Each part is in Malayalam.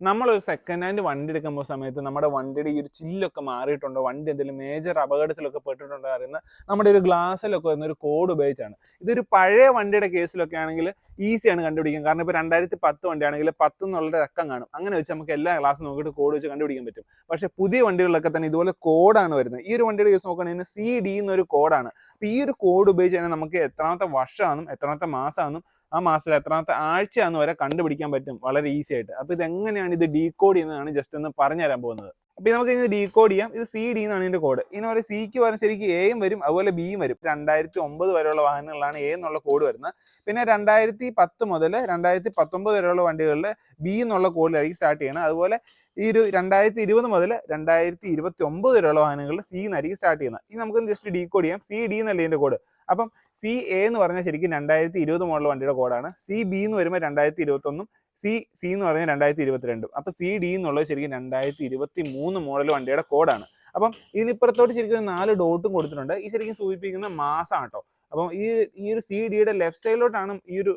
നമ്മളൊരു സെക്കൻഡ് ഹാൻഡ് വണ്ടി എടുക്കുമ്പോൾ സമയത്ത് നമ്മുടെ വണ്ടിയുടെ ഈ ഒരു ചില്ലൊക്കെ മാറിയിട്ടുണ്ടോ? വണ്ടി എന്തെങ്കിലും മേജർ അപകടത്തിലൊക്കെ പെട്ടിട്ടുണ്ടോ അറിയുന്ന നമ്മുടെ ഒരു ഗ്ലാസ്സിലൊക്കെ വരുന്ന ഒരു കോഡ് ഉപയോഗിച്ചാണ്. ഇതൊരു പഴയ വണ്ടിയുടെ കേസിലൊക്കെ ആണെങ്കിൽ ഈസിയാണ് കണ്ടുപിടിക്കാൻ. കാരണം ഇപ്പോൾ രണ്ടായിരത്തി പത്ത് വണ്ടിയാണെങ്കിൽ പത്ത് എന്നുള്ള അക്കം കാണും. അങ്ങനെ വെച്ച് നമുക്ക് എല്ലാ ഗ്ലാസ് നോക്കിയിട്ട് കോഡ് വെച്ച് കണ്ടുപിടിക്കാൻ പറ്റും. പക്ഷേ പുതിയ വണ്ടികളിലൊക്കെ തന്നെ ഇതുപോലെ കോഡാണ് വരുന്നത്. ഈ ഒരു വണ്ടിയുടെ കേസ് നോക്കുകയാണെങ്കിൽ സി ഡി എന്നൊരു കോഡാണ് അപ്പോൾ ഈ ഒരു കോഡ് ഉപയോഗിച്ച് തന്നെ നമുക്ക് എത്രാമത്തെ വർഷമാണെന്നും എത്രാമത്തെ മാസമാണെന്നും ആ മാസത്തിൽ എത്രാമത്തെ ആഴ്ചയാണെന്ന് വരെ കണ്ടുപിടിക്കാൻ പറ്റും വളരെ ഈസി ആയിട്ട്. അപ്പോൾ ഇത് എങ്ങനെയാണ് ഇത് ഡീകോഡ് ചെയ്യുന്നതാണ് ജസ്റ്റ് ഒന്ന് പറഞ്ഞുതരാൻ പോകുന്നത്. അപ്പോൾ നമുക്ക് ഇത് ഡീകോഡ് ചെയ്യാം. ഇത് സി ഡി എന്നാണ് ഇതിന്റെ കോഡ് ഇനി ഒരു സിക്ക് പകരം ശരിക്കും എയും വരും അതുപോലെ ബിയും വരും. രണ്ടായിരത്തി ഒമ്പത് വരെയുള്ള വാഹനങ്ങളിലാണ് എ എന്നുള്ള കോഡ് വരുന്നത്. പിന്നെ രണ്ടായിരത്തി പത്ത് മുതൽ രണ്ടായിരത്തി പത്തൊമ്പത് വരെയുള്ള വണ്ടികളിൽ ബി എന്നുള്ള കോഡിലായിരിക്കും സ്റ്റാർട്ട് ചെയ്യണം. അതുപോലെ ഈ ഒരു രണ്ടായിരത്തി ഇരുപത് മുതൽ രണ്ടായിരത്തി ഇരുപത്തി ഒമ്പത് വരെയുള്ള വാഹനങ്ങളിൽ സി എന്നായിരിക്കും സ്റ്റാർട്ട് ചെയ്യുന്നത്. ഇനി നമുക്ക് ജസ്റ്റ് ഡീ കോഡ് ചെയ്യാം. സി ഡി എന്നല്ല ഇതിന്റെ കോഡ് അപ്പം സി എ എന്ന് പറഞ്ഞാൽ ശരിക്കും രണ്ടായിരത്തി ഇരുപത് മുതലുള്ള വണ്ടിയുടെ കോഡാണ് സി ബി എന്ന് വരുമ്പോൾ രണ്ടായിരത്തി ഇരുപത്തൊന്നും സി സി എന്ന് പറഞ്ഞാൽ രണ്ടായിരത്തി ഇരുപത്തിരണ്ടും അപ്പോൾ സി ഡി എന്നുള്ളത് ശരിക്കും രണ്ടായിരത്തി ഇരുപത്തി മൂന്ന് മോഡൽ വണ്ടിയുടെ കോഡാണ് അപ്പം ഇതിനിപ്പുറത്തോട്ട് ശരിക്കും നാല് ഡോട്ടും കൊടുത്തിട്ടുണ്ട്. ഈ ശരിക്കും സൂചിപ്പിക്കുന്ന മാസം കേട്ടോ അപ്പം ഈ ഈ ഒരു സി ഡിയുടെ ലെഫ്റ്റ് സൈഡിലോട്ടാണ് ഈ ഒരു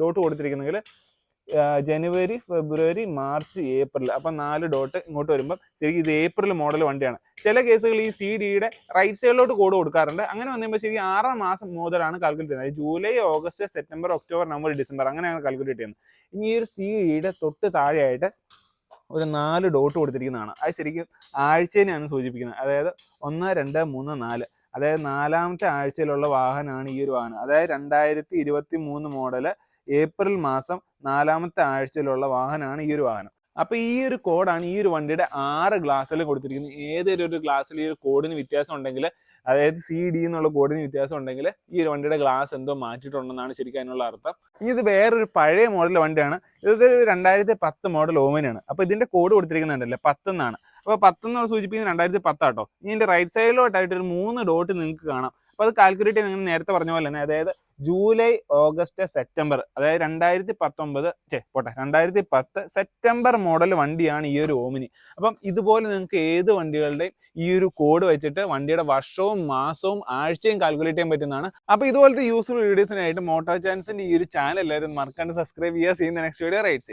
ഡോട്ട് കൊടുത്തിരിക്കുന്നതെങ്കിൽ ജനുവരി ഫെബ്രുവരി മാർച്ച് ഏപ്രിൽ. അപ്പം നാല് ഡോട്ട് ഇങ്ങോട്ട് വരുമ്പോൾ ശരിക്കും ഇത് ഏപ്രിൽ മോഡൽ വണ്ടിയാണ്. ചില കേസുകൾ ഈ സി ഡിയുടെ റൈറ്റ് സൈഡിലോട്ട് കോഡ് കൊടുക്കാറുണ്ട്. അങ്ങനെ വന്നുമ്പോൾ ശരി ആറാം മാസം മുതലാണ് കാൽക്കുലേറ്റ് ചെയ്യുന്നത്. July August September October November December അങ്ങനെയാണ് കാൽക്കുലേറ്റ് ചെയ്യുന്നത്. ഇനി ഈ ഒരു സി ഡിയുടെ തൊട്ട് താഴെയായിട്ട് ഒരു നാല് ഡോട്ട് കൊടുത്തിരിക്കുന്നതാണ്. അത് ശരിക്കും ആഴ്ചേനെയാണ് സൂചിപ്പിക്കുന്നത്. അതായത് ഒന്ന് രണ്ട് മൂന്ന് നാല്. അതായത് നാലാമത്തെ ആഴ്ചയിലുള്ള വാഹനമാണ് ഈ ഒരു വാഹനം. അതായത് രണ്ടായിരത്തി ഇരുപത്തി മൂന്ന് മോഡൽ ഏപ്രിൽ മാസം നാലാമത്തെ ആഴ്ചയിലുള്ള വാഹനമാണ് ഈ ഒരു വാഹനം. അപ്പൊ ഈ ഒരു കോഡാണ് ഈ ഒരു വണ്ടിയുടെ ആറ് ഗ്ലാസ്സിൽ കൊടുത്തിരിക്കുന്നത്. ഏതൊരു ഒരു ഗ്ലാസ്സിൽ ഈ ഒരു കോഡിന് വ്യത്യാസം ഉണ്ടെങ്കിൽ അതായത് സി ഡി എന്നുള്ള കോഡിന് വ്യത്യാസം ഉണ്ടെങ്കിൽ ഈ ഒരു വണ്ടിയുടെ ഗ്ലാസ് എന്തോ മാറ്റിയിട്ടുണ്ടെന്നാണ് ശരിക്കും അതിനുള്ള അർത്ഥം. ഇനി ഇത് വേറൊരു പഴയ മോഡൽ വണ്ടിയാണ്. ഇത് രണ്ടായിരത്തി പത്ത് മോഡൽ ഓമനാണ് അപ്പൊ ഇതിന്റെ കോഡ് കൊടുത്തിരിക്കുന്നുണ്ടല്ലേ? പത്ത് എന്നാണ്. അപ്പൊ പത്ത് എന്ന് സൂചിപ്പിക്കുന്നത് രണ്ടായിരത്തി പത്താട്ടോ ഇനി ഇതിന്റെ റൈറ്റ് സൈഡിലോട്ടായിട്ട് ഒരു മൂന്ന് ഡോട്ട് നിങ്ങൾക്ക് കാണാം. അപ്പൊ അത് കാൽക്കുലേറ്റ് ചെയ്ത് നിങ്ങൾ നേരത്തെ പറഞ്ഞ പോലെ തന്നെ അതായത് ജൂലൈ ഓഗസ്റ്റ് സെപ്റ്റംബർ അതായത് രണ്ടായിരത്തി പത്തൊമ്പത് ചേ പോട്ടെ രണ്ടായിരത്തി പത്ത് സെപ്റ്റംബർ മോഡൽ വണ്ടിയാണ് ഈ ഒരു ഓമിനി. അപ്പം ഇതുപോലെ നിങ്ങൾക്ക് ഏത് വണ്ടികളുടെയും ഈ ഒരു കോഡ് വെച്ചിട്ട് വണ്ടിയുടെ വർഷവും മാസവും ആഴ്ചയും കാൽക്കുലേറ്റ് ചെയ്യാൻ പറ്റുന്നതാണ്. അപ്പോൾ ഇതുപോലത്തെ യൂസ്ഫുൾ വീഡിയോസിനായിട്ട് മോട്ടോ ചാൻസിന്റെ ഈ ഒരു ചാനൽ എല്ലാവരും മറക്കാണ്ട് സബ്സ്ക്രൈബ് ചെയ്യുക. ചെയ്യുന്ന നെക്സ്റ്റ് വീഡിയോ റൈറ്റ്